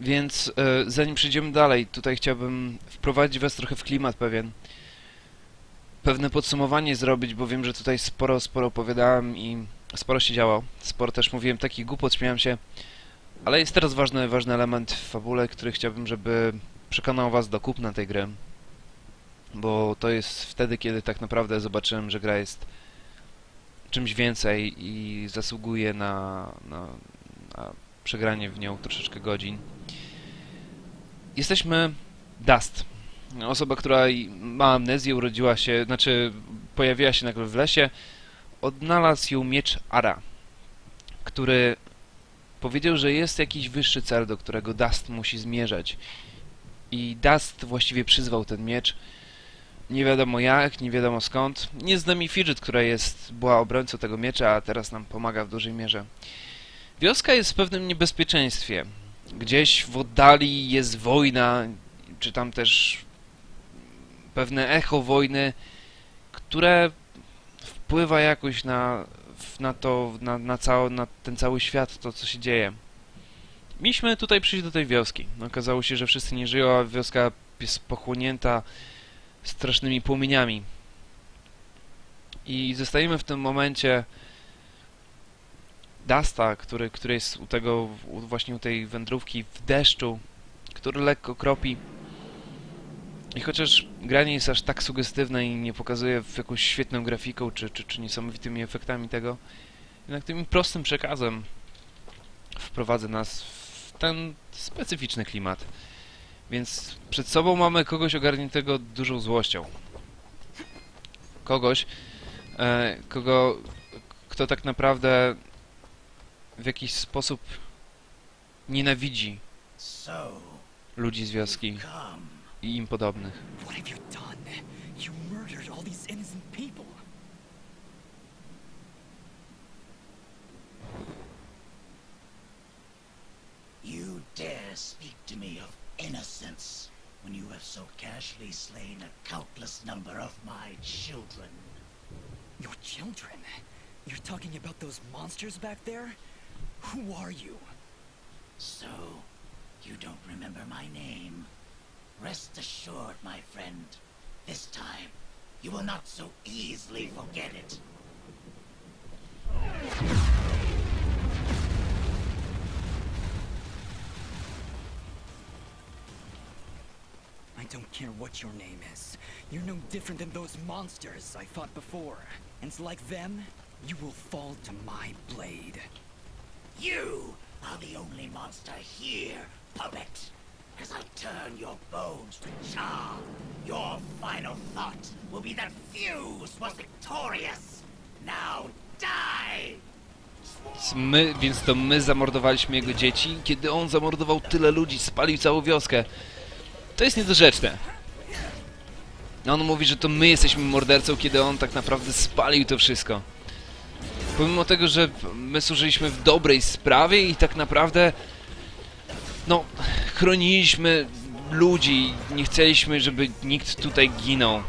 Więc e, zanim przejdziemy dalej, tutaj chciałbym wprowadzić was trochę w klimat pewien. Pewne podsumowanie zrobić, bo wiem, że tutaj sporo, sporo opowiadałem i sporo się działo. Sporo też mówiłem takich głupot, śmiałem się. Ale jest teraz ważny, ważny element w fabule, który chciałbym, żeby przekonał was do kupna tej gry. Bo to jest wtedy, kiedy tak naprawdę zobaczyłem, że gra jest czymś więcej i zasługuje na, na, na przegranie w nią troszeczkę godzin. Jesteśmy Dust. Osoba, która ma amnezję, urodziła się, znaczy pojawiła się nagle w lesie. Odnalazł ją miecz Ara, który powiedział, że jest jakiś wyższy cel, do którego Dust musi zmierzać. I Dust właściwie przyzwał ten miecz. Nie wiadomo jak, nie wiadomo skąd. Nie z nami Fidget, która jest, była obrońcą tego miecza, a teraz nam pomaga w dużej mierze. Wioska jest w pewnym niebezpieczeństwie. Gdzieś w oddali jest wojna, czy tam też pewne echo wojny, które wpływa jakoś na, na to, na, na, na ten cały świat, to co się dzieje. Mieliśmy tutaj przyjść do tej wioski. Okazało się, że wszyscy nie żyją, a wioska jest pochłonięta strasznymi płomieniami. I zostajemy w tym momencie Dasta, który, który jest u tego, u, właśnie u tej wędrówki w deszczu, który lekko kropi. I chociaż gra nie jest aż tak sugestywna i nie pokazuje w jakąś świetną grafiką czy, czy, czy niesamowitymi efektami tego, jednak tym prostym przekazem wprowadza nas w ten specyficzny klimat. Więc przed sobą mamy kogoś ogarniętego dużą złością. Kogoś, e, kogo, kto tak naprawdę w jakiś sposób nienawidzi So, ludzi z wioski i im podobnych. What have you done? You murdered all these innocent people. You dare speak to me of innocence when you have so casually slain a countless number of my children. Your children? You're talking about those monsters back there? Who are you? So, you don't remember my name? Rest assured, my friend. This time, you will not so easily forget it. I don't care what your name is. You're no different than those monsters I fought before. And like them, you will fall to my blade. You are the only monster here, puppet. As I turn your bones to charm, your final thought will be that Fuse was victorious. Now die! My, więc to my zamordowaliśmy jego dzieci, kiedy on zamordował tyle ludzi, spalił całą wioskę. To jest niedorzeczne. On mówi, że to my jesteśmy mordercą, kiedy on tak naprawdę spalił to wszystko. Pomimo tego, że my służyliśmy w dobrej sprawie i tak naprawdę no, chroniliśmy ludzi, nie chcieliśmy, żeby nikt tutaj ginął.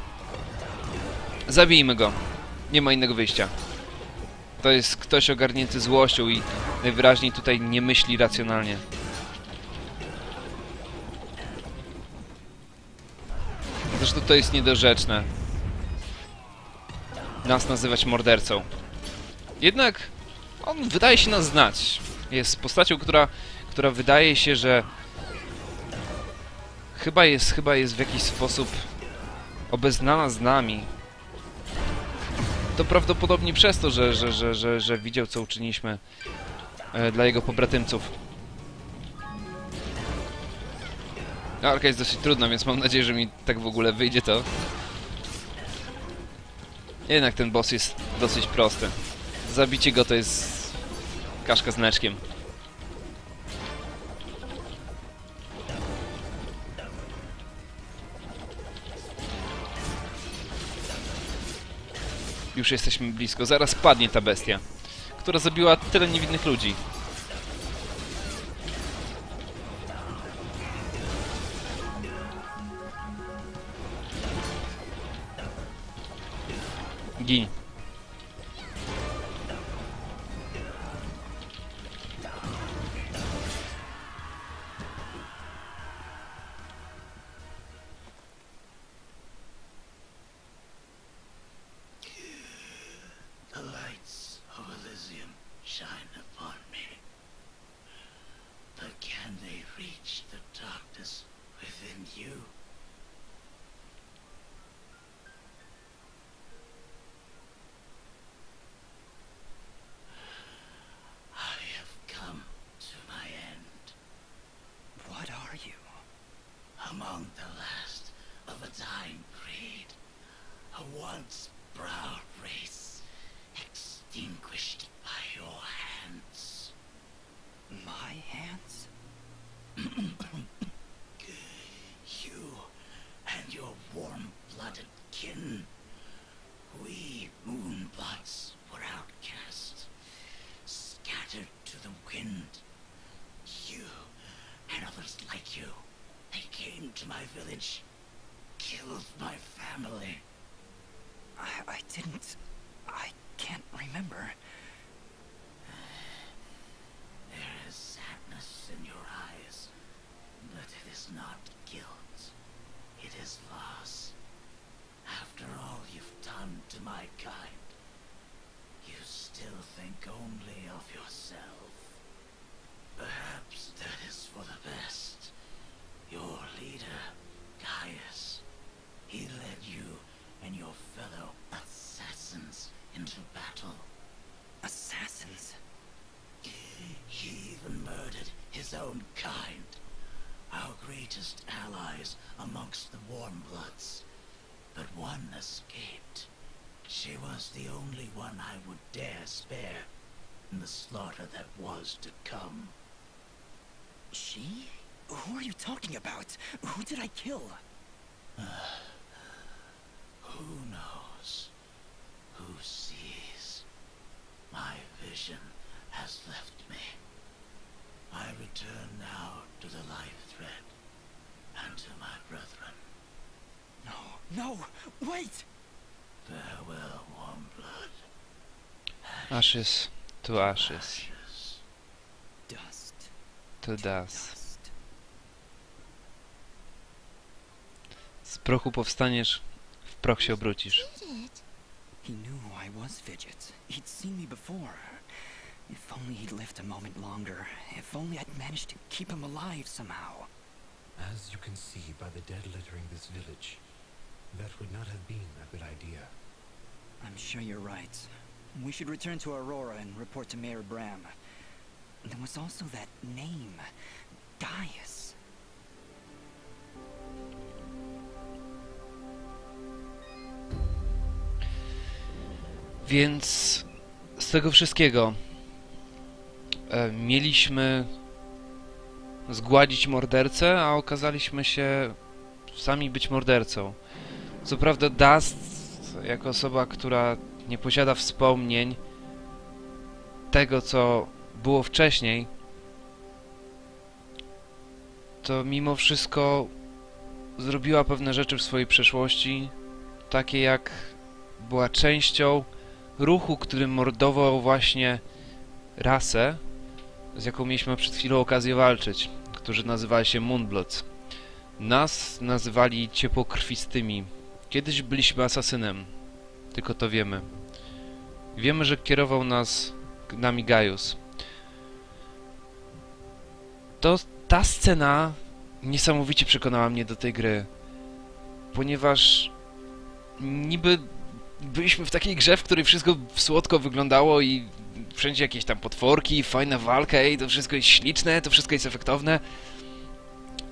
Zabijmy go. Nie ma innego wyjścia. To jest ktoś ogarnięty złością i najwyraźniej tutaj nie myśli racjonalnie. Zresztą to jest niedorzeczne. Nas nazywać mordercą. Jednak on wydaje się nas znać. Jest postacią, która, która wydaje się, że chyba jest, chyba jest w jakiś sposób obeznana z nami. To prawdopodobnie przez to, że, że, że, że, że widział, co uczyniliśmy e, dla jego pobratymców. Arka jest dosyć trudna, więc mam nadzieję, że mi tak w ogóle wyjdzie to. Jednak ten boss jest dosyć prosty. Zabicie go to jest kaszka z mleczkiem. Już jesteśmy blisko. Zaraz padnie ta bestia, która zabiła tyle niewinnych ludzi. Gin. Extinguished by your hands. My hands? You and your warm-blooded kin. We moonblots were outcast, scattered to the wind. You and others like you, they came to my village, killed my family. I, I didn't. Remember. There is sadness in your eyes, but it is not guilt. It is loss. After all you've done to my kind, you still think only of yourself. Perhaps that is for the best. Your leader, Gaius, he led you and your fellow Assassins? He even murdered his own kind. Our greatest allies amongst the Warmbloods. But one escaped. She was the only one I would dare spare in the slaughter that was to come. She? Who are you talking about? Who did I kill? Ah, Who knows? Who sees? My vision has left me. I return now to the life thread and to my brethren. No, no, wait! Farewell, warm blood. Ashes to ashes, Ashes. Dust. to dust. Dust. Z prochu powstaniesz, w proch się obrócisz. Fidget. He knew who I was, Fidget. He'd seen me before. If only he'd lived a moment longer. If only I'd managed to keep him alive somehow. As you can see by the dead littering this village, that would not have been a good idea. I'm sure you're right. We should return to Aurora and report to Mayor Bram. There was also that name, Gaius. Więc z tego wszystkiego mieliśmy zgładzić mordercę, a okazaliśmy się sami być mordercą. Co prawda Dust, jako osoba, która nie posiada wspomnień tego, co było wcześniej, to mimo wszystko zrobiła pewne rzeczy w swojej przeszłości, takie jak była częścią ruchu, który mordował właśnie rasę, z jaką mieliśmy przed chwilą okazję walczyć, którzy nazywali się Moonbloods. Nas nazywali ciepłokrwistymi. Kiedyś byliśmy asasynem, tylko to wiemy. Wiemy, że kierował nas nami Gaius. To ta scena niesamowicie przekonała mnie do tej gry, ponieważ niby byliśmy w takiej grze, w której wszystko słodko wyglądało i wszędzie jakieś tam potworki, fajna walka i to wszystko jest śliczne, to wszystko jest efektowne.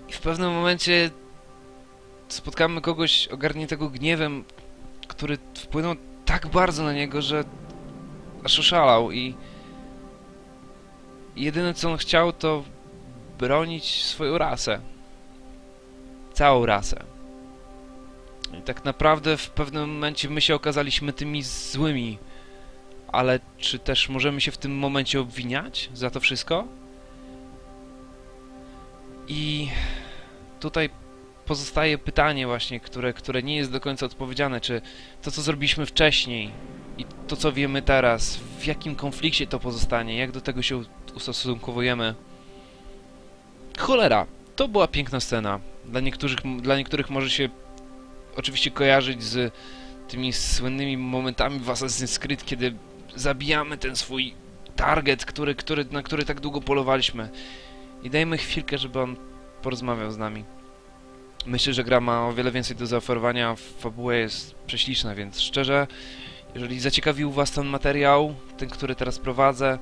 I w pewnym momencie spotkamy kogoś ogarniętego gniewem, który wpłynął tak bardzo na niego, że aż oszalał i jedyne co on chciał to bronić swoją rasę. Całą rasę. I tak naprawdę w pewnym momencie my się okazaliśmy tymi złymi. Ale czy też możemy się w tym momencie obwiniać za to wszystko? I tutaj pozostaje pytanie właśnie, które, które nie jest do końca odpowiedziane, czy to, co zrobiliśmy wcześniej i to, co wiemy teraz, w jakim konflikcie to pozostanie, jak do tego się ustosunkowujemy. Cholera, to była piękna scena. Dla niektórych, dla niektórych może się oczywiście kojarzyć z tymi słynnymi momentami w Assassin's Creed, kiedy zabijamy ten swój target, który, który, na który tak długo polowaliśmy. I dajmy chwilkę, żeby on porozmawiał z nami. Myślę, że gra ma o wiele więcej do zaoferowania, fabuła jest prześliczna, więc szczerze, jeżeli zaciekawił Was ten materiał, ten, który teraz prowadzę,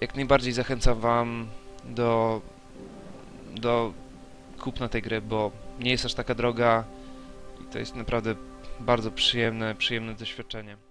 jak najbardziej zachęcam Wam do, do kupna tej gry, bo nie jest aż taka droga i to jest naprawdę bardzo przyjemne, przyjemne doświadczenie.